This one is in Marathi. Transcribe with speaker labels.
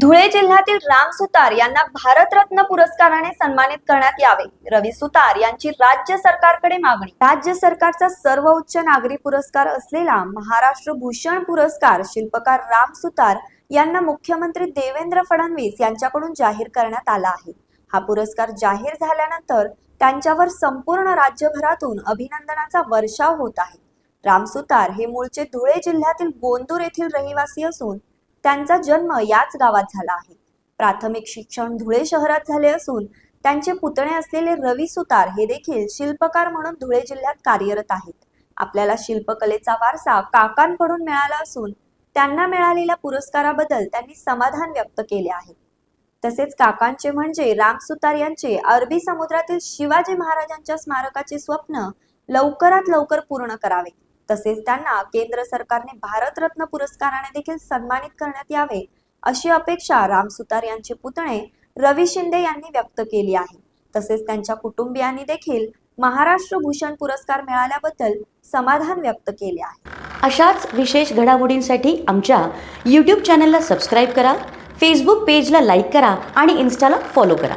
Speaker 1: धुळे जिल्ह्यातील राम सुतार यांना भारतरत्न पुरस्काराने सन्मानित करण्यात यावे. रवी सुतार यांची राज्य सरकारकडे मागणी. राज्य सरकारचा सर्वोच्च नागरी पुरस्कार असलेला महाराष्ट्र भूषण पुरस्कार शिल्पकार राम सुतार यांना मुख्यमंत्री देवेंद्र फडणवीस यांच्याकडून जाहीर करण्यात आला आहे. हा पुरस्कार जाहीर झाल्यानंतर त्यांच्यावर संपूर्ण राज्यभरातून अभिनंदनाचा वर्षाव होत आहे. राम सुतार हे मूळचे धुळे जिल्ह्यातील गोंदूर येथील रहिवासी असून त्यांचा जन्म याच गावात झाला आहे. प्राथमिक शिक्षण धुळे शहरात झाले असून त्यांचे पुतणे असलेले रवी सुतार हे देखील शिल्पकार म्हणून धुळे जिल्ह्यात कार्यरत आहेत. आपल्याला शिल्पकलेचा वारसा काकांकडून मिळाला असून त्यांना मिळालेल्या पुरस्काराबद्दल त्यांनी समाधान व्यक्त केले आहे. तसेच काकांचे म्हणजे राम सुतार यांचे अरबी समुद्रातील शिवाजी महाराजांच्या स्मारकाचे स्वप्न लवकरात लवकर पूर्ण करावे. तसेच त्यांना केंद्र सरकारने भारतरत्न पुरस्काराने देखील सन्मानित करण्यात यावे अशी अपेक्षा राम सुतार यांचे पुतणे रवी शिंदे यांनी व्यक्त केली आहे. तसेच त्यांच्या कुटुंबियांनी देखील महाराष्ट्र भूषण पुरस्कार मिळाल्याबद्दल समाधान व्यक्त केले आहे.
Speaker 2: अशाच विशेष घडामोडींसाठी आमच्या यूट्यूब चॅनलला सबस्क्राईब करा फेसबुक पेजला लाईक करा आणि इन्स्टाला फॉलो करा.